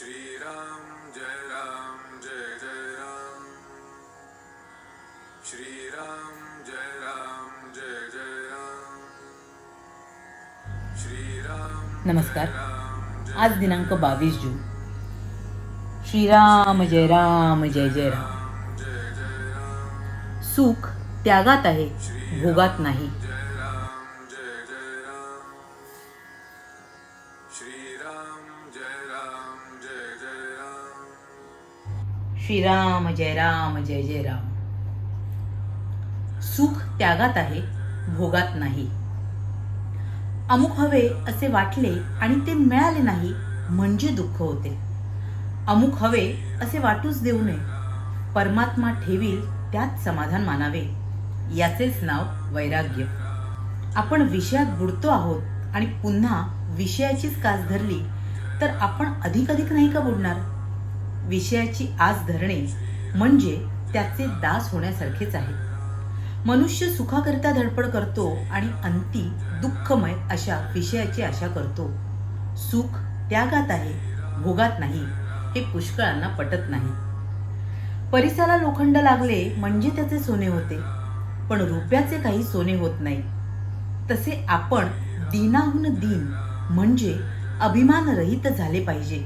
श्रीराम जय राम जय जय राम। श्रीराम जय राम जय जय राम। श्रीराम नमस्कार। आज दिनांक बावीस जून। श्रीराम जय राम जय जय राम। सुख त्यागात आहे भोगात नाही. श्रीराम जय राम जय जय राम. सुख त्यागात आहे भोगात नाही. अमुक हवे असे वाटले आणि ते मिळाले नाही म्हणजे दुःख होते. अमुक हवे असे वाटूच देऊ नये. परमात्मा ठेवील त्यात समाधान मानावे. याचेच नाव वैराग्य. आपण विषयात बुडतो आहोत आणि पुन्हा विषयाचीच कास धरली तर आपण अधिक अधिक नाही का बुडणार? विषयाची आस धरणे म्हणजे त्याचे दास होण्यासारखेच आहे. मनुष्य सुखाकरिता धडपड करतो आणि अंती दुःखमय अशा विषयाची आशा करतो. सुख त्यागात आहे भोगात नाही हे पुष्कळांना पटत नाही. परिसाला लोखंड लागले म्हणजे त्याचे सोने होते पण रुपयाचे काही सोने होत नाही. तसे आपण दिनाहून दिन म्हणजे अभिमानरहित झाले पाहिजे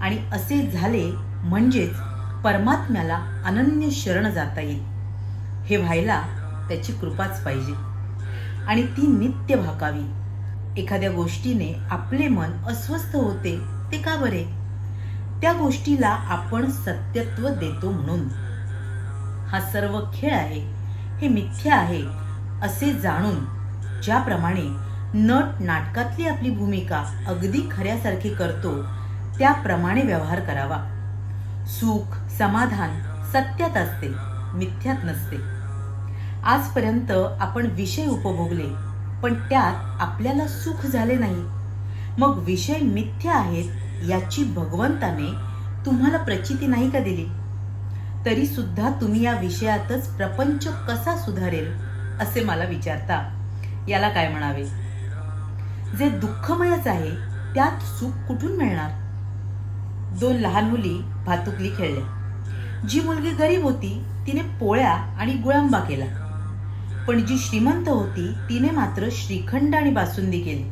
आणि असे झाले म्हणजेच परमात्म्याला अनन्य शरण जाता येईल. हे व्हायला त्याची कृपाच पाहिजे. आणि ती नित्य भाकावी एखाद्या गोष्टीने आपले मन अस्वस्थ होते ते का बरे? त्या गोष्टीला आपण सत्यत्व देतो म्हणून. हा सर्व खेळ आहे हे मिथ्या आहे असे जाणून ज्याप्रमाणे नट नाटकातली आपली भूमिका अगदी खऱ्यासारखी करतो त्याप्रमाणे व्यवहार करावा. सुख समाधान सत्यात असते मिथ्यात नसते. आजपर्यंत आपण विषय उपभोगले पण त्यात आपल्याला सुख झाले नाही. मग विषय मिथ्या आहेत याची भगवंताने तुम्हाला प्रचिती नाही का दिली? तरी सुद्धा तुम्ही या विषयातच प्रपंच कसा सुधारेल असे मला विचारता. याला काय म्हणावे? जे दुःखमयच आहे त्यात सुख कुठून मिळणार? दोन लहान मुली भातुकली खेळल्या. जी मुलगी गरीब होती तिने पोळ्या आणि गुळांबा केला. पण जी श्रीमंत होती तिने मात्र श्रीखंड आणि बासुंदी केली.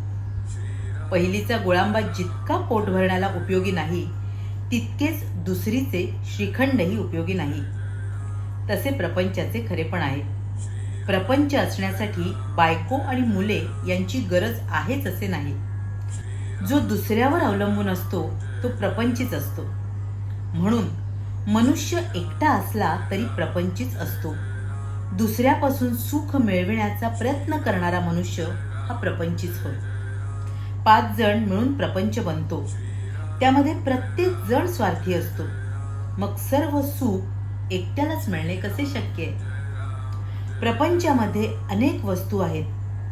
पहिलीचा गुळांबा जितका पोट भरण्याला उपयोगी नाही तितकेच दुसरीचे श्रीखंडही उपयोगी नाही. तसे प्रपंचाचे खरेपण आहे प्रपंच असण्यासाठी बायको आणि मुले यांची गरज आहेच असे नाही. जो दुसऱ्यावर अवलंबून असतो तो प्रपंचीच असतो. म्हणून मनुष्य एकटा असला तरी प्रपंचीच असतो. दुसऱ्यापासून सुख मिळविण्याचा प्रयत्न करणारा मनुष्य हा प्रपंचीच होय. पाच जण मिळून प्रपंच बनतो. त्यामध्ये प्रत्येक जण स्वार्थी असतो. मग सर्व सुख एकट्यालाच मिळणे कसे शक्य आहे? प्रपंचामध्ये अनेक वस्तू आहेत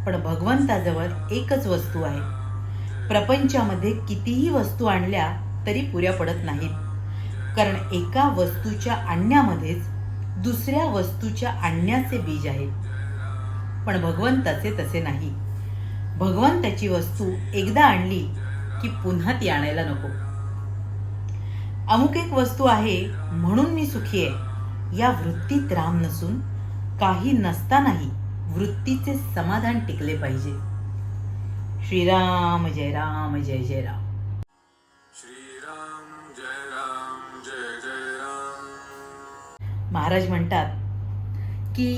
पण भगवंताजवळ एकच वस्तू आहे. प्रपंचामध्ये कितीही वस्तू आणल्या तरी पुऱ्या पडत नाहीत. कारण एका वस्तूच्या आणण्यामध्येच दुसऱ्या वस्तूच्या आणण्याचे बीज आहे पण भगवंताचे तसे नाही. भगवंताची वस्तू एकदा आणली की पुन्हा ती आणायला नको. अमुक एक वस्तू आहे म्हणून मी सुखी आहे. या वृत्तीत राम नसून काही नसतानाही वृत्तीचे समाधान टिकले पाहिजे. श्रीराम जय राम जय जय राम. श्रीराम जय राम जय जय राम. महाराज म्हणतात की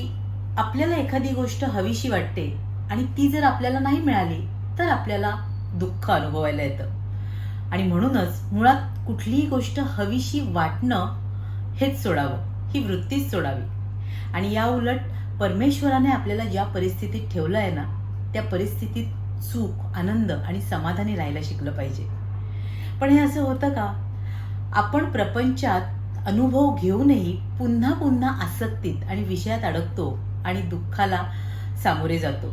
आपल्याला एखादी गोष्ट हवीशी वाटते आणि ती जर आपल्याला नाही मिळाली तर आपल्याला दुःख अनुभवायला येतं. आणि म्हणूनच मुळात कुठलीही गोष्ट हवीशी वाटणं हेच सोडावं ही वृत्तीच सोडावी. आणि या उलट परमेश्वराने आपल्याला ज्या परिस्थितीत ठेवलं आहे ना त्या परिस्थितीत सुख आनंद आणि समाधानी राहायला शिकलं पाहिजे. पण हे असं होतं का? आपण प्रपंचात अनुभव घेऊनही पुन्हा पुन्हा आसक्तीत आणि विषयात अडकतो आणि दुःखाला सामोरे जातो.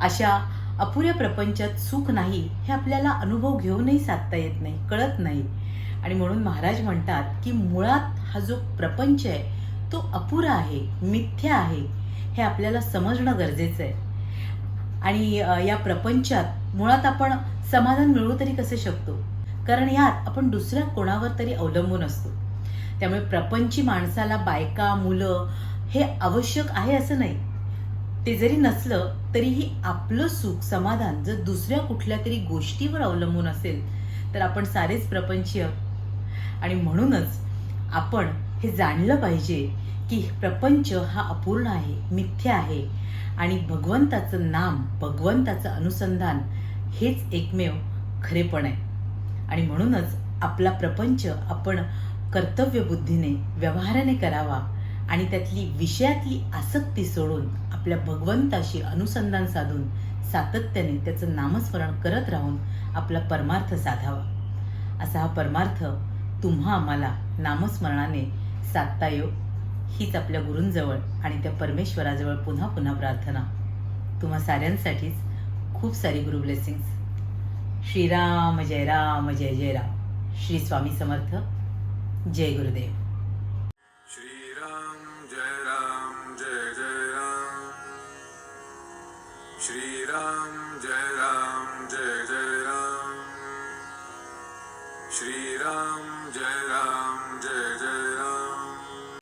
अशा अपुऱ्या प्रपंचात सुख नाही हे आपल्याला अनुभव घेऊनही साधता येत नाही कळत नाही. आणि म्हणून महाराज म्हणतात की मुळात हा जो प्रपंच आहे तो अपुरा आहे मिथ्या आहे हे आपल्याला समजणं गरजेचं आहे. आणि या प्रपंचात मुळात आपण समाधान मिळवू तरी कसे शकतो? कारण यात आपण दुसऱ्या कोणावर तरी अवलंबून असतो. त्यामुळे प्रपंची माणसाला बायका मुलं हे आवश्यक आहे असं नाही. ते जरी नसलं तरीही आपलं सुख समाधान जर दुसऱ्या कुठल्या तरी गोष्टीवर अवलंबून असेल तर आपण सारेच प्रपंचीय. आणि म्हणूनच आपण हे जाणलं पाहिजे की प्रपंच हा अपूर्ण आहे मिथ्या आहे. आणि भगवंताचं नाम भगवंताचं अनुसंधान हेच एकमेव खरेपण आहे. आणि म्हणूनच आपला प्रपंच आपण कर्तव्यबुद्धीने व्यवहाराने करावा आणि त्यातली विषयातली आसक्ती सोडून आपल्या भगवंताशी अनुसंधान साधून सातत्याने त्याचं नामस्मरण करत राहून आपला परमार्थ साधावा. असा हा परमार्थ तुम्हा आम्हाला नामस्मरणाने साधता येऊ हीच आपल्या गुरूंजवळ आणि त्या परमेश्वराजवळ पुन्हा पुन्हा प्रार्थना. तुम्हा साऱ्यांसाठीच खूप सारी गुरु ब्लेसिंग्स श्रीराम जय राम जय जय राम. श्री स्वामी समर्थ. जय गुरुदेव. श्रीराम जय राम जय जय राम. श्रीराम जय राम जय जय राम. श्रीराम